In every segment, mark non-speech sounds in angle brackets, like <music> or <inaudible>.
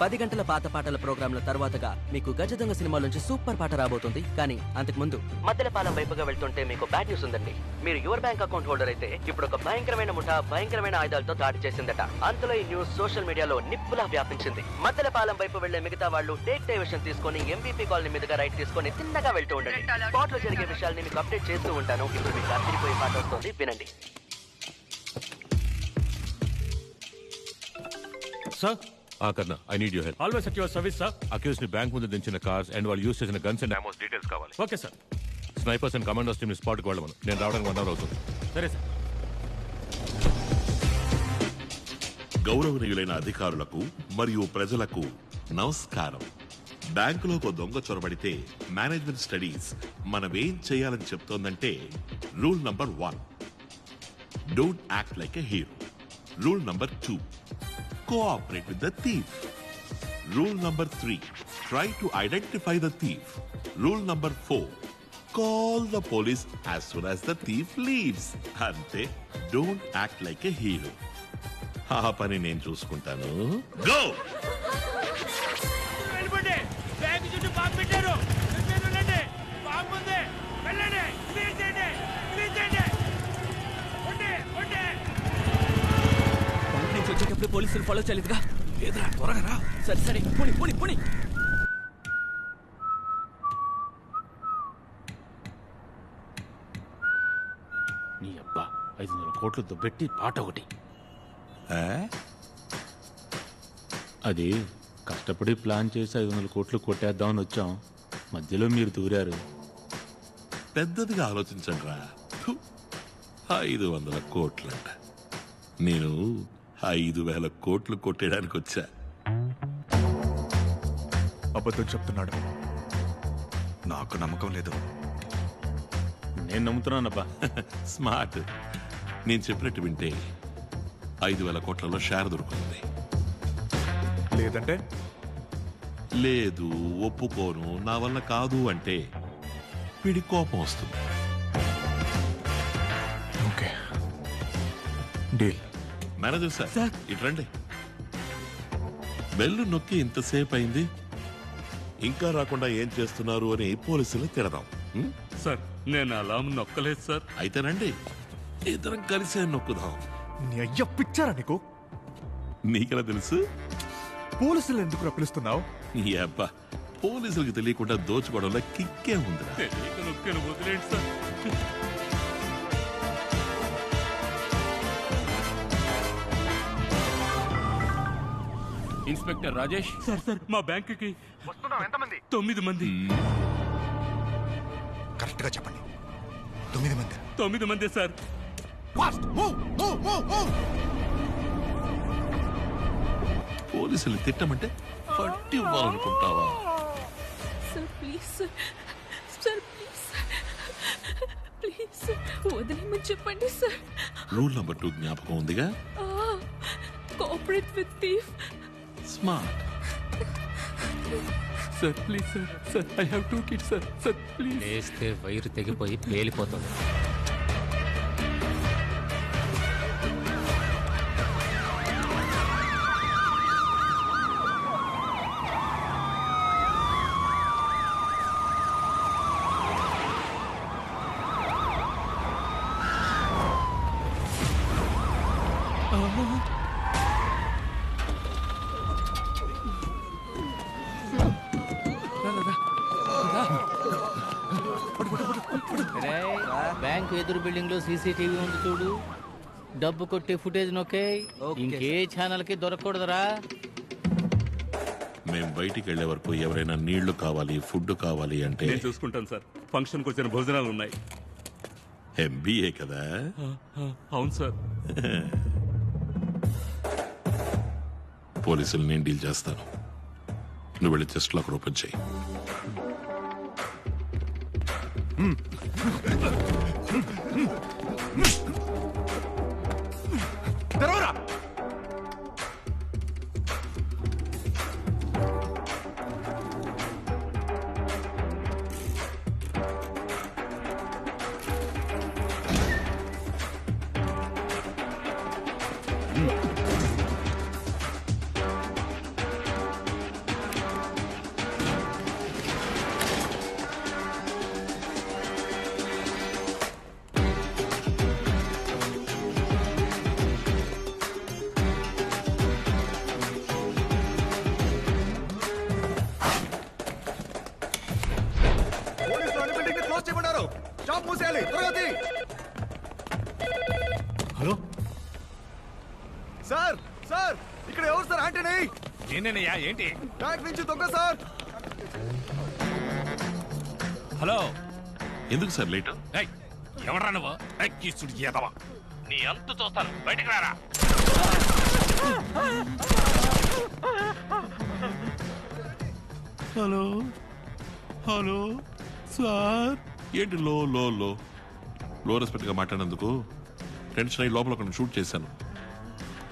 పది గంటల పాత పాటల ప్రోగ్రాంల తర్వాతగా మీకు గజదొంగ సినిమా నుంచి సూపర్ పాట రాబోతుంది. కానీ అంతకు ముందు మద్దెలపాలెం వైపుగా వెళ్తుంటే మీకు బ్యాడ్ న్యూస్ ఉందండి. మీరు యువర్ బ్యాంక్ అకౌంట్ హోల్డర్ అయితే ఇప్పుడు ఒక భయంకరమైన ముఠా భయంకరమైన ఆయుధాలతో దాడి చేసిందట. అంతలో ఈ న్యూస్ సోషల్ మీడియాలో నిప్పులా వ్యాపించింది. మద్దెలపాలెం వైపు వెళ్ళే మిగతా వాళ్ళు టేక్ డైవర్షన్ తీసుకొని ఎంపీపీ కాలనీ మీదుగా రైట్ తీసుకొని తిన్నగా వెళ్తూ ఉండండి. స్పాట్లో జరిగే విషయాల్ని మీకు అప్డేట్ చేస్తూ ఉంటాను. ఇప్పుడు మీకు అదిరిపోయే పాట వస్తుంది. వినండి. Sir ah I need you help always at your service sir అక్యూస్ని bank ముందు దించిన కార్స్ అండ్ వాళ్ళు యూస్ చేసిన గన్స్ అండ్ అమౌంట్ డీటెయిల్స్ కావాలి. Okay sir snipers and commanders team స్పాట్కి వెళ్ళమను నేను రావడానికి వన్ అవర్ అవుతుంది సరే సార్ గౌరవనీయులైన అధికారులకు మరియు ప్రజలకు నమస్కారం. బ్యాంకులో ఒక దొంగ చొరబడితే మేనేజ్మెంట్ స్టడీస్ మనం ఏం చేయాలని చెప్తోందంటే rule number one don't act like a hero rule number two cooperate with the thief rule number three try to identify the thief rule number four call the police as soon as the thief leaves అంతే don't act like a hero ఆ పని నేను చూసుకుంటాను. Go వచ్చేటప్పుడు పోలీసులు follow చేయలేదుగా. లేదురా త్వరగా రా. సరే సరే పుని పుని పుని. నీ అబ్బా ఐదు వందల కోట్లు దుబ్బెట్టి పాట ఒకటి. అది కష్టపడి ప్లాన్ చేసి ఐదు వందల కోట్లు కొట్టేద్దామని వచ్చాం. మధ్యలో మీరు దూరారు. పెద్దదిగా ఆలోచించండి రా. ఐదు వందల కోట్లంట. నేను ఐదు వేల కోట్లు కొట్టేయడానికి వచ్చా. అబద్ధం చెప్తున్నాడు. నాకు నమ్మకం లేదు. నేను నమ్ముతున్నానబ్బా. <laughs> స్మార్ట్. నేను చెప్పినట్టు వింటే ఐదు వేల కోట్లలో షేర్ దొరుకుతుంది. లేదంటే? లేదు ఒప్పుకోను నా వల్ల కాదు అంటే వీడి కోపం వస్తుంది. ఓకే. డీల్. మేనేజర్ సార్ ఇటు రండి. బెల్లు నొక్కి ఇంతసేపు అయింది. ఇంకా రాకుండా ఏం చేస్తున్నారు అని పోలీసులు తిడదాం. ఉం? సార్ నేను అలా నొక్కలేదు సార్. అయితేనండి ఇద్దరం కలిసే నొక్కుదాం. నీ అయ్య పిచ్చారా నీకు? నీకెలా తెలుసు? పోలీసులు ఎందుకు పిలుస్తున్నావు? అబ్బా పోలీసులకు తెలియకుండా దోచుకోవడంలో కిక్కే ఉందిరా. తెలియక నొక్కాను వదిలేండి sir. Inspector Rajesh? Sir sir. మా బ్యాంకుకి తొమ్మిది మంది. కరెక్ట్గా చెప్పండి. తొమ్మిది మంది. తొమ్మిది మంది సార్. పోలీసులు తిట్టమంటే పట్టి ఇవ్వాలనుకుంటావా? Sir please sir. Sir please వదిలేమని చెప్పండి సార్. రూల్ నెంబర్ టూ జ్ఞాపకం ఉందిగా? Cooperate with thief. Smart sir please sir sir I have two kids sir sir please లేస్తే వైరు తెగిపోయి పేలిపోతుంది. బ్యాంక్ ఎదురు బిల్డింగ్లో సీసీటీవీ ఉంది చూడు. డబ్బు కొట్టే ఫుటేజ్ నొక్కే. ఓకే, ఇంకే ఛానల్కి దొరకకూడదురా. మేం బయటికి వెళ్ళే వరకు ఎవరైనా నీళ్ళు కావాలి ఫుడ్ కావాలి అంటే నేను చూసుకుంటాను సార్. ఫంక్షన్కి వచ్చిన భోజనాలు ఉన్నాయి. ఎంబీఏ కదా? అవును సార్. <laughs> పోలీసులు నేను డీల్ చేస్తాను. నువ్వు వెళ్ళి చెస్ట్ లాక్ ఓపెన్ చేయి. Ха-ха-ха! షాప్ మూసేయాలి. త్వరగతి. హలో? సార్ సార్ ఇక్కడ ఎవరు సార్? ఆంటనీ. నేనేనయ్యా ఏంటి? బ్యాంక్ నుంచి దొంగ సార్. హలో? ఎందుకు సార్ లేట్? ఏయ్ ఎవరా నువ్వు? నీ అంత చూస్తాను. బయటకు రారా. హలో? హలో? సార్? ఏంటి లో లో లో? లో రెస్పెక్ట్గా మాట్లాడినందుకు టెన్షన్ అయ్యి లోపల ఒకరిని షూట్ చేశాను.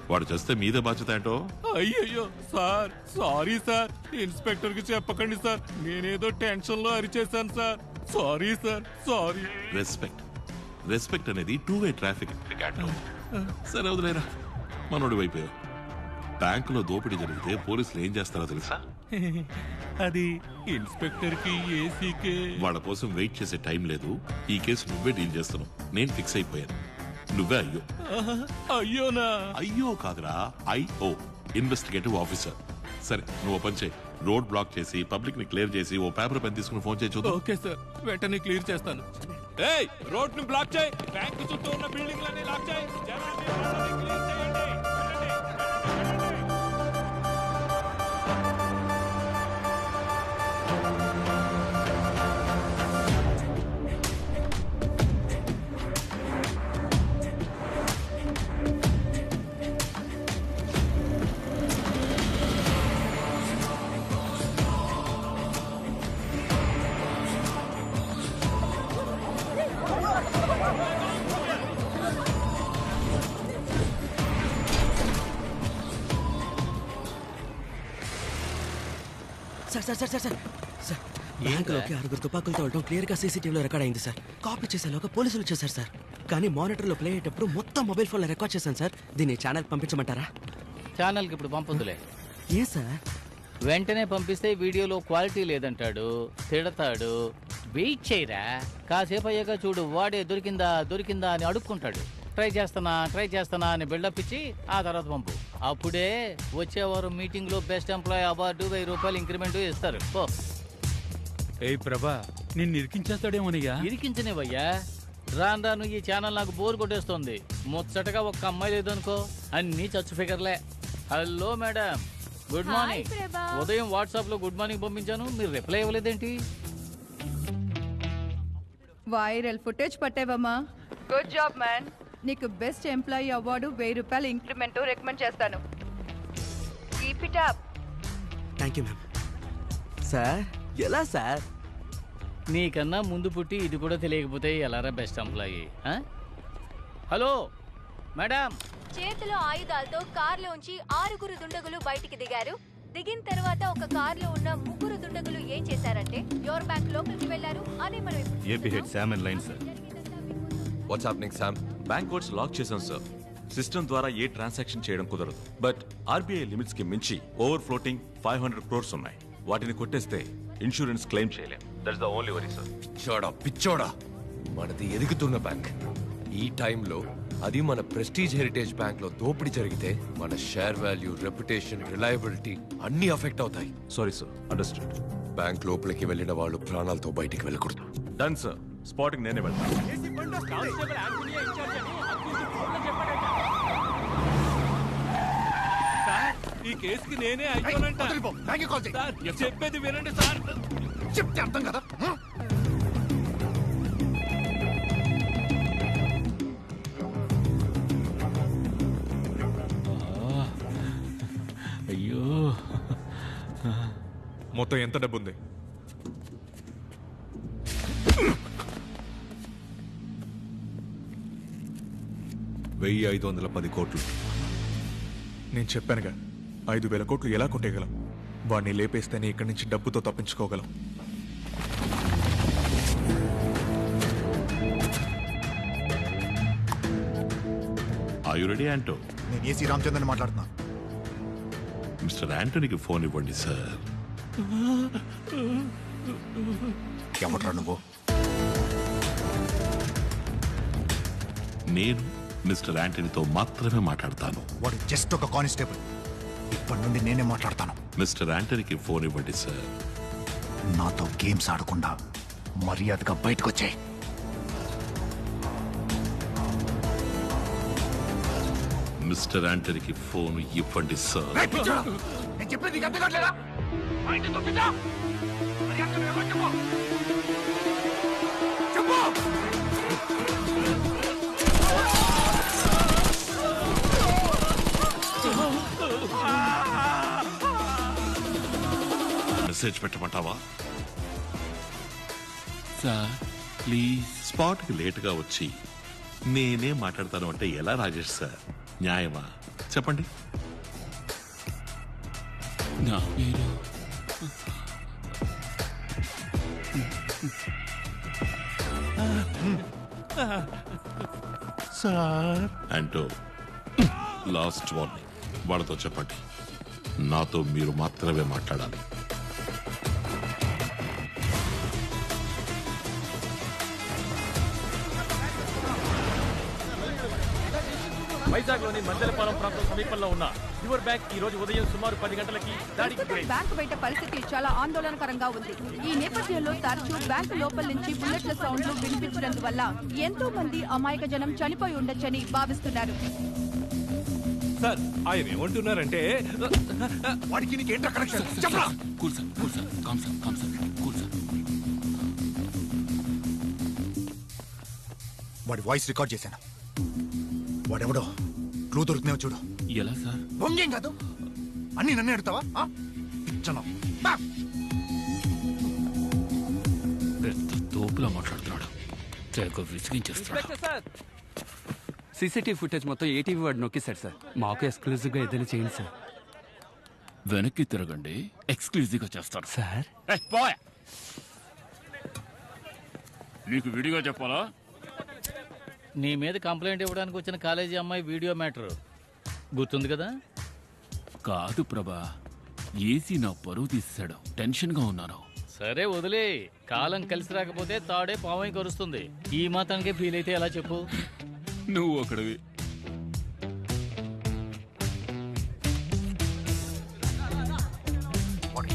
వాడు చేస్తే మీదే బాధ్యత ఏంటో? అయ్యయ్యో సార్ సారీ సార్. ఇన్స్పెక్టర్కి చెప్పకండి సార్. నేనేదో టెన్షన్లో అరిచేశాను sir. Sorry sir sorry. Respect respect అనేది టూ వే ట్రాఫిక్ సరే వదిలేరా. మనోడి వైపు. బ్యాంకులో దోపిడీ జరిగితే పోలీసులు ఏం చేస్తారో తెలుసా? అది ఇన్స్పెక్టర్కి ఏసీకే. వాళ్ళ కోసం వెయిట్ చేసే టైం లేదు. ఈ కేసు నువ్వే డీల్ చేస్తున్నావు. నేను ఫిక్స్ అయిపోయాను. నువ్వే అయ్యో. అయ్యోనా? అయ్యో కాదురా. IO investigative officer. సరే నువ్వు ఓ పని చేయి. రోడ్ బ్లాక్ చేసి పబ్లిక్ని క్లియర్ చేసి ఓ పేపర్ పెన్ తీసుకుని ఫోన్ చేయి చూద్దాం. Okay sir. వెంటనే క్లియర్ చేస్తాను. ఏయ్ రోడ్ని బ్లాక్ చేయి. బ్యాంక్ చుట్టూ ఉన్న బిల్డింగ్ లన్నీ లాక్ చేయి. Sir sir sir sir sir. Sir బ్యాంకులోకి ఆరుగురు తుపాకులతో వెళ్ళడం క్లియర్గా సీసీటీవీలో రికార్డ్ అయింది సార్. కాపీ చేసేలోగా పోలీసులు వచ్చేసారు సార్ కానీ మానిటర్లో ప్లే అయ్యేటప్పుడు మొత్తం మొబైల్ ఫోన్లో రికార్డ్ చేశాను సార్. దీన్ని ఛానల్ పంపించమంటారా? ఛానల్కి ఇప్పుడు పంపొద్దులే. ఏ సార్? వెంటనే పంపిస్తే వీడియోలో క్వాలిటీ లేదంటాడు తిడతాడు. వెయిట్ చేయరా? కాసేపు అయ్యాక చూడు వాడే దొరికిందా దొరికిందా అని అడుక్కుంటాడు. ట్రై చేస్తానా ట్రై చేస్తానా అని బిల్డప్ ఇచ్చి ఆ తర్వాత పంపు. అప్పుడే వచ్చేవారు మీటింగ్లో బెస్ట్ ఎంప్లాయ్ అవార్డు వెయ్యి రూపాయలు ఇంక్రిమెంట్ ఇస్తారు. పో. ఏయ్ ప్రభా నిన్ను ఇరికించేస్తాడేమోనయ్యా ఇరికించనివయ్యా. రాను రాను ఈ ఛానల్ నాకు బోర్ కొట్టేస్తుంది. ముచ్చటగా ఒక్క అమ్మాయి లేదనుకో అన్ని చచ్చు ఫిగర్లే. Hello madam good morning. ఉదయం వాట్సాప్లో గుడ్ మార్నింగ్ పంపించాను మీరు రిప్లై ఇవ్వలేదేంటి? వైరల్ ఫుటేజ్ పట్టావమ్మా. గుడ్ జాబ్ మ్యాన్ నీకు బెస్ట్ ఎంప్లాయీ అవార్డు వెయ్యి రూపాయలు ఇంక్రిమెంట్ రికమెండ్ చేస్తాను. Keep it up thank you ma'am sir ఎలా సార్ నీకన్నా ముందు పుట్టి ఇది కూడా తెలియకపోతే ఎలారా బెస్ట్ ఎంప్లాయీ హలో మేడం చేతిలో ఆయుధాలతో కార్లోంచి ఆరుగురు దుండగులు బయటికి దిగారు. దిగిన తర్వాత ఒక కార్లో ఉన్న ముగ్గురు దుండగులు ఏం చేశారంటే యోర్ బ్యాంక్ లోపలికి వెళ్ళారు అని మనం Sam and line sir what's happening Sam bank codes lock చేశాం సార్ సిస్టమ్ ద్వారా ఏ ట్రాన్సాక్షన్ చేయడం కుదరదు. బట్ ఆర్బీఐ లిమిట్స్కి మించి over floating five hundred crores ఉన్నాయి. వాటిని కొట్టేస్తే ఇన్సూరెన్స్ క్లెయిమ్ చేయలేం. That's the only worry sir పిచ్చోడా పిచ్చోడా. మనది ఎదుగుతున్న బ్యాంక్. ఈ టైంలో అది మన ప్రెస్టీజ్ హెరిటేజ్ బ్యాంక్లో దోపిడీ జరిగితే మన షేర్ వాల్యూ రెప్యుటేషన్ రిలయబిలిటీ అన్ని అఫెక్ట్ అవుతాయి. సారీ సార్ అండర్స్టూడ్ బ్యాంక్ లోపలికి వెళ్ళిన వాళ్ళు ప్రాణాలతో బయటికి వెళ్ళకూడదు. డన్ సార్ స్పాటింగ్ నేనే వెళ్తాను సార్ ఈ కేసుకి నేనే అయ్యోనంట. చెప్పేది వినండి సార్. చెప్తే అర్థం కదా? అయ్యో. మొత్తం ఎంత డబ్బు ఉంది వెయ్యి ఐదు వందల పది కోట్లు. నేను చెప్పానుగా ఐదు వేల కోట్లు ఎలా కొట్టేయగలం? వాడిని లేపేస్తేనే ఇక్కడి నుంచి డబ్బుతో తప్పించుకోగలం. ఆయురెడీ యాంటో నేను ఏసీ రామచంద్రని మాట్లాడుతున్నా. మిస్టర్ యాంటోనీకి ఫోన్ ఇవ్వండి సార్. ఎవట్రా నువ్వు? నేను మిస్టర్ యాంటనీతో మాత్రమే మాట్లాడతాను. వాడు జస్ట్ ఒక కానిస్టేబుల్. ఇప్పటి నుండి నేనే మాట్లాడతాను. మిస్టర్ యాంటనీకి ఫోన్ ఇవ్వండి సార్. నాతో గేమ్స్ ఆడకుండా మర్యాదగా బయటకు వచ్చాయి మిస్టర్ యాంటనీకి ఫోన్ ఇవ్వండి సార్. నేను చెప్పేది మెసేజ్ పెట్టమంటావా? Sir please. స్పాట్కి లేటుగా వచ్చి నేనే మాట్లాడతాను అంటే ఎలా రాజేష్ సార్? న్యాయమా? చెప్పండి. నా పేరు. సార్. అంటూ లాస్ట్ వార్నింగ్. వాళ్ళతో చెప్పండి. నాతో మీరు మాత్రమే మాట్లాడాలి. వైజాగ్లోని మందలపాలెం ప్రాంతం సమీపంలో ఉన్న యువర్ బ్యాంక్ ఈ రోజు ఉదయం సుమారు పది గంటలకి దాడికి. బ్యాంకు బయట పరిస్థితి చాలా ఆందోళనకరంగా ఉంది. ఈ నేపథ్యంలో తరచూ బ్యాంకు లోపల నుంచి బుల్లెట్ల సౌండ్లు వినిపించడందువల్ల ఎంతో మంది అమాయక జనం చనిపోయి ఉండొచ్చని భావిస్తున్నారు. సార్ ఆయన ఏమంటున్నారంటే వాడికి నీకేంట్రా కనెక్షన్ చెప్పరా? Cool sir cool sir calm sir calm sir cool sir. వాడి వాయిస్ రికార్డ్ చేశాను. వాడెవడో? క్లూ దొరుకుతున్నావు చూడు. ఎలా సార్? బొంగేం కాదు. అన్ని నన్నే? పిచ్చనం. బా! పెద్ద తోపులా మాట్లాడుతున్నాడు. తెగ విసిగించేస్తున్నాడు. సార్! సీసీటీవీ ఫుటేజ్ మొత్తం ఏటీవీ వాడు నొక్కేశాడు సార్. మాకు ఎక్స్క్లూజివ్గా ఏదైనా చేయండి సార్. వెనక్కి తిరగండి. ఎక్స్క్లూజివ్గా చేస్తారు సార్. నీకు విడిగా చెప్పాలా? నీ మీద కంప్లైంట్ ఇవ్వడానికి వచ్చిన కాలేజీ అమ్మాయి వీడియో మ్యాటర్. గుర్తుంది కదా? కాదు ప్రభా ఏసీ నా పరువు తీసాడు టెన్షన్గా ఉన్నాను. సరే వదిలే కాలం కలిసి రాకపోతే తాడే పావై కరుస్తుంది. ఈ మాత్రానికే ఫీల్ అయితే ఎలా చెప్పు? నువ్వు ఒకడివి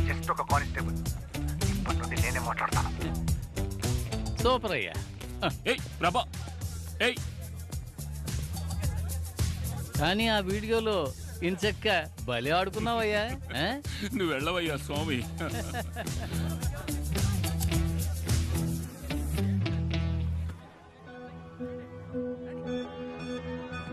జస్ట్ ఒక కానిస్టేబుల్. ఇప్పటి నుండి నేనే మాట్లాడతాను. సూపర్ అయ్యా. ఏయ్ ప్రభా ఏయ్ కానీ ఆ వీడియోలో ఇంచక్క బలి ఆడుకున్నావయ్యా ఆ? నువ్వు వెళ్ళవయ్యా స్వామి <laughs>